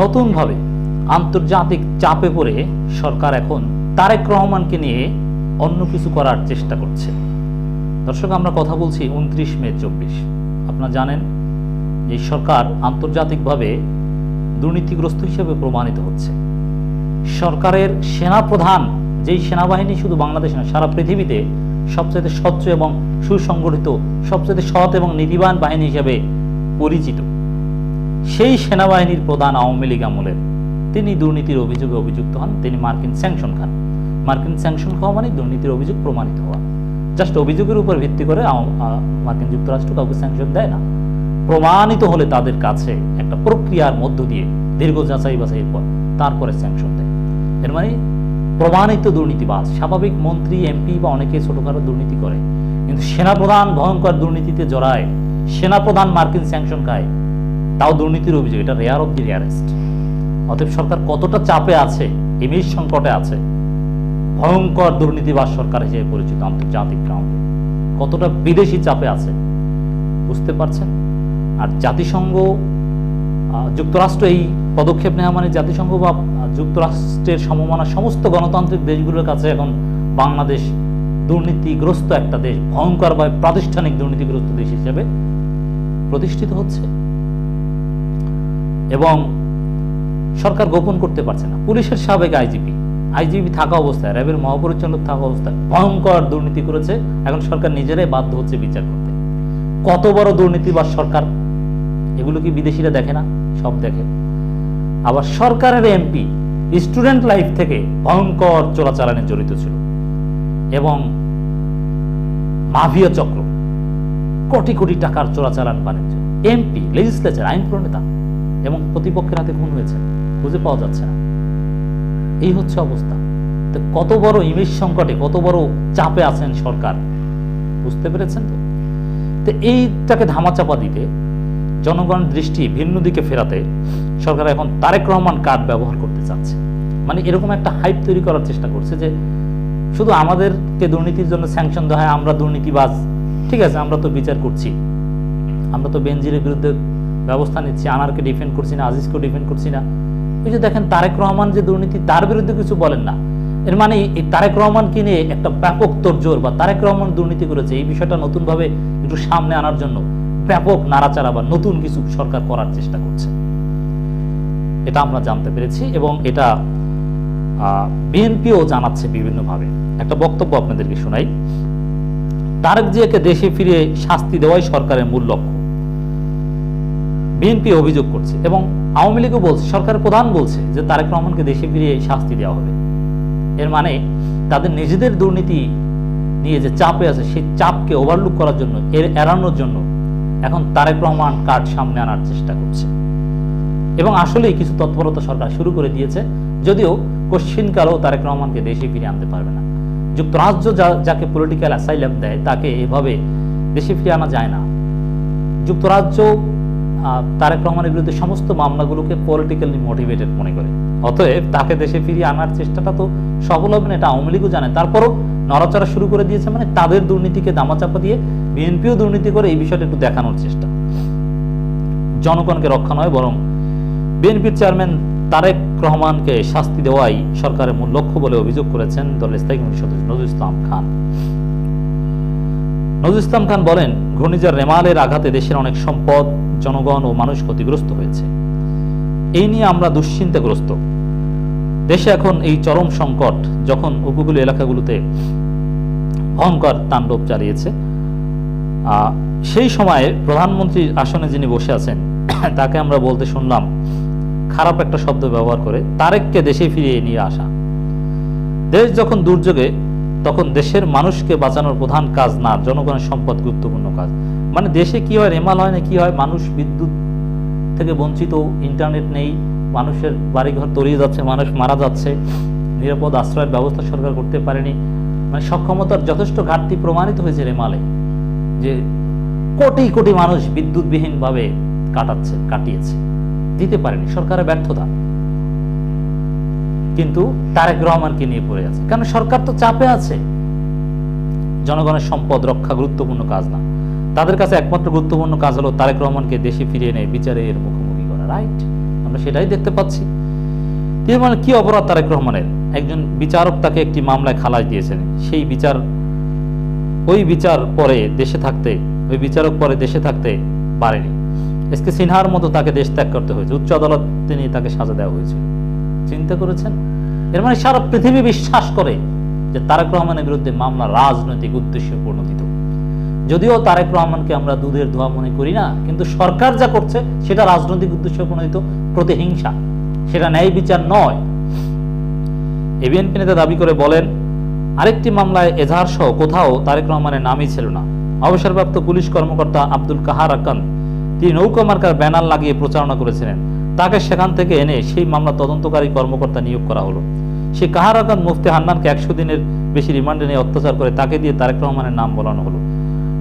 নতুনভাবে আন্তর্জাতিক চাপে পড়ে সরকার এখন তারেক রহমানকে নিয়ে অন্য কিছু করার চেষ্টা করছে। দর্শক, আমরা কথা বলছি উনত্রিশ মে চব্বিশ। আপনারা জানেন, যে সরকার আন্তর্জাতিকভাবে দুর্নীতিগ্রস্ত হিসেবে প্রমাণিত হচ্ছে। সরকারের সেনাপ্রধান, যেই সেনাবাহিনী শুধু বাংলাদেশ না, সারা পৃথিবীতে সবচেয়ে স্বচ্ছ এবং সুসংগঠিত সবচেয়ে সৎ এবং নীতিবান বাহিনী হিসেবে পরিচিত। সেই সেনাবাহিনীর প্রধান আওয়ামী লীগ আমলের। তিনি দুর্নীতির অভিযোগে অভিযুক্ত হন। তিনি মার্কিন স্যাংশন খান। মার্কিন স্যাংশন খাওয়া মানে দুর্নীতির অভিযোগ প্রমাণিত হওয়া। জাস্ট অভিযোগের উপর ভিত্তি করে মার্কিন যুক্তরাষ্ট্র কাউকে স্যাংশন দেয় না। প্রমাণিত হলে তাদের কাছে একটা প্রক্রিয়ার মধ্য দিয়ে দীর্ঘ যাচাই বাছাইয়ের পর তারপরে স্যাংশন দেয়। এর মানে প্রমাণিত দুর্নীতিবাজ, স্বাভাবিক মন্ত্রী, এমপি বা অনেকে ছোটখাটো দুর্নীতি করে। কিন্তু সেনাপ্রধান ভয়ঙ্কর দুর্নীতিতে জড়ায়, সেনাপ্রধান মার্কিন স্যাংশন খায় তাও দুর্নীতির অভিযোগ, এটা রেয়ার অব দি রেয়ারেস্ট অতএব সরকার কতটা চাপে আছে ইমেজ সংকটে আছে, ভয়ঙ্কর দুর্নীতিবাজ সরকার হিসেবে পরিচিত আন্তর্জাতিক গ্রাউন্ডে কতটা বিদেশি চাপে আছে, বুঝতে পারছেন? আর জাতিসংঘ যুক্তরাষ্ট্র এই পদক্ষেপ নেওয়া মানে জাতিসংঘ বা যুক্তরাষ্ট্রের সমমানা সমস্ত গণতান্ত্রিক দেশগুলোর কাছে এখন বাংলাদেশ দুর্নীতিগ্রস্ত একটা দেশ, ভয়ঙ্করভাবে প্রাতিষ্ঠানিক দুর্নীতিগ্রস্ত দেশ হিসেবে প্রতিষ্ঠিত হচ্ছে। এবং সরকার গোপন করতে পারছে না। পুলিশের সাবেক আইজিপি আইজিপি থাকা অবস্থায়, র্যাবের মহাপরিচালক থাকা অবস্থায় ভয়ঙ্কর দুর্নীতি করেছে। এখন সরকার নিজেরাই বাধ্য হচ্ছে বিচার করতে। কত বড় দুর্নীতি বা সরকার? এগুলো কি বিদেশিরা দেখে না? সব দেখে। আবার সরকারের এমপি স্টুডেন্ট লাইফ থেকে ভয়ঙ্কর চোরাচালানে জড়িত ছিল। এবং মাফিয়া চক্র, কোটি কোটি টাকার চোরাচালান বাণিজ্য। এমপি লেজিসলেচার আইন প্রণেতা এবং প্রতিপক্ষের হাতে খুন হয়েছে। খুঁজে পাওয়া যাচ্ছে না। এই হচ্ছে অবস্থা। তো কত বড় ইমেজ সংকটে, কত বড় চাপে আছেন সরকার? বুঝতে পেরেছেন তো? তো এইটাকে ধামাচাপা দিতে, জনগণের দৃষ্টি ভিন্ন দিকে ফেরাতে সরকার এখন তারেক রহমান কার্ড ব্যবহার করতে চাচ্ছে। মানে এরকম একটা হাইপ তৈরি করার চেষ্টা করছে যে শুধু আমাদেরকে দুর্নীতির জন্য স্যাংশন দেওয়া হয়, আমরা দুর্নীতিবাজ। ঠিক আছে, আমরা তো বিচার করছি। আমরা তো বেনজিরের বিরুদ্ধে ব্যবস্থা নিচ্ছি, আনারকে ডিফেন্ড করছি না, আজিজকেও ডিফেন্ড করছি না। ওই যে দেখেন তারেক রহমান যে দুর্নীতি, তার বিরুদ্ধে কিছু বলেন না। এর মানে এই তারেক রহমানকে নিয়ে একটা ব্যাপক তোরজোর বা তারেক রহমান দুর্নীতি করেছে, এই বিষয়টা নতুনভাবে একটু সামনে আনার জন্য ব্যাপক নাড়াচাড়া বা নতুন কিছু সরকার করার চেষ্টা করছে। এটা আমরা জানতে পেরেছি এবং এটা বিএনপিও জানাচ্ছে বিভিন্নভাবে। একটা বক্তব্য আপনাদেরকে শোনাই। তারেক জিয়াকে দেশে ফিরে শাস্তি দেওয়াই সরকারের মূল লক্ষ্য। বিএনপি অভিযোগ করছে এবং আওয়ামী লীগও বলছে সরকারের প্রধান বলছে যে তারেক রহমানকে দেশে ফিরিয়ে শাস্তি দেওয়া হবে। এর মানে তাদের নিজেদের দুর্নীতি নিয়ে যে চাপে আছে, সেই চাপকে ওভারলুক করার জন্য, এর এড়ানোর জন্য এখন তারেক রহমান কার্ড সামনে আনার চেষ্টা করছে। এবং আসলেই কিছু তৎপরতা সরকার শুরু করে দিয়েছে, যদিও কোশ্চিনকালেও তারেক রহমানকে দেশে ফিরে আনতে পারবে না। যুক্তরাজ্য যাকে পলিটিক্যাল অ্যাসাইলাম দেয়, তাকে এভাবে দেশে ফিরে আনা যায় না। যুক্তরাজ্য তারেক রহমানের বিরুদ্ধে সমস্ত মামলাগুলোকে পলিটিক্যালি মোটিভেটেড মনে করে। অতএব তাকে দেশে ফিরিয়ে আনার চেষ্টাটা তো সফল হবে না, এটা আওয়ামী লীগও জানে। তারপরও নড়াচড়া শুরু করে দিয়েছে মানে তাদের দুর্নীতিকে দামাচাপা দিয়ে বিএনপিও দুর্নীতি করে এই বিষয়টা একটু দেখানোর চেষ্টা। জনগণকে রক্ষা নয়, বরং বিএনপির চেয়ারম্যান তারেক রহমানকে শাস্তি দেওয়াই সরকারের মূল লক্ষ্য বলে অভিযোগ করেছেন দলের স্থায়ী কমিটির সদস্য নজরুল ইসলাম খান। নজরুল ইসলাম খান বলেন, ঘূর্ণিঝড় রেমালের আঘাতে দেশের অনেক সম্পদ জনগণ ও মানুষ ক্ষতিগ্রস্ত হয়েছে। এই নিয়ে আমরা দুশ্চিন্তাগ্রস্ত। দেশে এখন এই চরম সংকট যখন উপকূলীয় এলাকাগুলোতে ভয়ঙ্কর তাণ্ডব চালিয়েছে সেই সময়ে প্রধানমন্ত্রীর আসনে যিনি বসে আছেন, তাকে আমরা বলতে শুনলাম, খারাপ একটা শব্দ ব্যবহার করে, তারেককে দেশে ফিরিয়ে নিয়ে আসা। দেশ যখন দুর্যোগে তখন দেশের মানুষকে বাঁচানোর প্রধান কাজ না, জনগণের সম্পদ গুরুত্বপূর্ণ কাজ। মানে দেশে কি হয় রেমাল হয় না কি হয়, মানুষ বিদ্যুৎ থেকে বঞ্চিত, ইন্টারনেট নেই, মানুষের বাড়িঘর তলিয়ে যাচ্ছে, মানুষ মারা যাচ্ছে, নিরাপদ আশ্রয়ের ব্যবস্থা সরকার করতে পারেনি। মানে সক্ষমতার যথেষ্ট ঘাটতি প্রমাণিত হয়েছে রেমালে, যে কোটি কোটি মানুষ বিদ্যুৎবিহীনভাবে কাটাচ্ছে, কাটিয়েছে, দিতে পারেনি, সরকারের ব্যর্থতা। কিন্তু তারেক রহমানকে নিয়ে পড়ে আছে। কারণ সরকার তো চাপে আছে। জনগণের সম্পদ রক্ষা গুরুত্বপূর্ণ কাজ না। তাদের কাছে একমাত্র গুরুত্বপূর্ণ কাজ হলো তারেক রহমানকে দেশে ফিরিয়ে এনে বিচারের মুখোমুখি করা। রাইট আমরা সেটাই দেখতে পাচ্ছি। বলেন, কি অপরাধ তারেক রহমানের? একজন বিচারক তাকে একটি মামলায় খালাস দিয়েছেন। সেই বিচার, ওই বিচার পরে দেশে থাকতে, ওই বিচারক পরে দেশে থাকতে পারেনি। এস কে সিনহার মতো তাকে দেশ ত্যাগ করতে হয়েছে। উচ্চ আদালত তিনি তাকে সাজা দেওয়া হয়েছিল চিন্তা করেছেন? এর মানে সারা পৃথিবী বিশ্বাস করে যে তারেক রহমানের বিরুদ্ধে মামলা রাজনৈতিক উদ্দেশ্যে প্রণোদিত যদিও তারেক রহমানকে আমরা দুধের ধোয়া মনে করি না, কিন্তু সরকার যা করছে সেটা রাজনৈতিক উদ্দেশ্যে প্রণোদিত প্রতিহিংসা। সেটা ন্যায় বিচার নয়। এবিএনপি নেতা দাবি করে বলেন, আরেকটি মামলায় এজাহার সহ কোথাও তারেক রহমানের নামই ছিল না। অবসরপ্রাপ্ত পুলিশ কর্মকর্তা আব্দুল কাহার আকান তিনি নৌকা মার্কার ব্যানার লাগিয়ে প্রচারণা করেছিলেন। তাকে সেখান থেকে এনে সেই মামলা তদন্তকারী কর্মকর্তা নিয়োগ করা হলো। সে কাহারাকান মুফতি হান্নানকে একশো দিনের বেশি রিমান্ডে নিয়ে অত্যাচার করে তাকে দিয়ে তারেক রহমানের নাম বলানো হলো।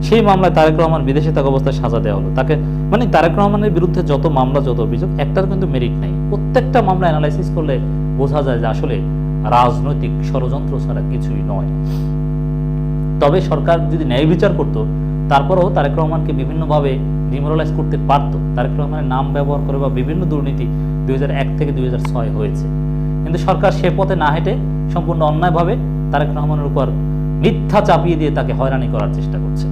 সেই মামলায় তারেক রহমান বিদেশে থাকা অবস্থায় সাজা দেওয়া হলো। তাকে মানে তারেক রহমানের বিরুদ্ধে যত মামলা, যত অভিযোগ, একটার কিন্তু মেরিট নেই। প্রত্যেকটা মামলা অ্যানালাইসিস করলে বোঝা যায় যে আসলে রাজনৈতিক ষড়যন্ত্র ছাড়া কিছুই নয়। তবে সরকার যদি ন্যায় বিচার করত, তারপরেও তারেক রহমানকে বিভিন্নভাবে ডিমোরালাইজ করতে পারত তারেক রহমানের নাম ব্যবহার করে বা বিভিন্ন দুর্নীতি দুই থেকে দুই হয়েছে। কিন্তু সরকার সে পথে না হেঁটে সম্পূর্ণ অন্যায়ভাবে তারেক রহমানের উপর মিথ্যা চাপিয়ে দিয়ে তাকে হয়রানি করার চেষ্টা করছে।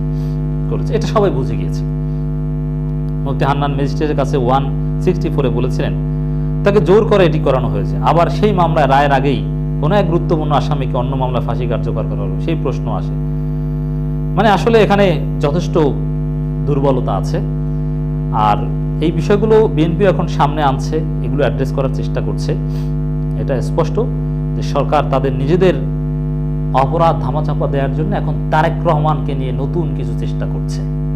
করেছে। এটা সবাই বুঝে গিয়েছে। মুফতি হান্নান ম্যাজিস্ট্রেটের কাছে ওয়ান সিক্সটি ফোরে বলেছিলেন, তাকে জোর করে এটি করানো হয়েছে। আবার সেই মামলায় রায়ের আগেই কোনো এক গুরুত্বপূর্ণ আসামিকে অন্য মামলায় ফাঁসি কার্যকর করা হলো। সেই প্রশ্ন আসে। মানে আসলে এখানে যথেষ্ট দুর্বলতা আছে। আর এই বিষয়গুলো বিএনপি এখন সামনে আনছে, এগুলো অ্যাড্রেস করার চেষ্টা করছে। এটা স্পষ্ট যে সরকার তাদের নিজেদের অপরাধ ধামাচাপা দেওয়ার জন্য এখন তারেক রহমানকে নিয়ে নতুন কিছু চেষ্টা করছে।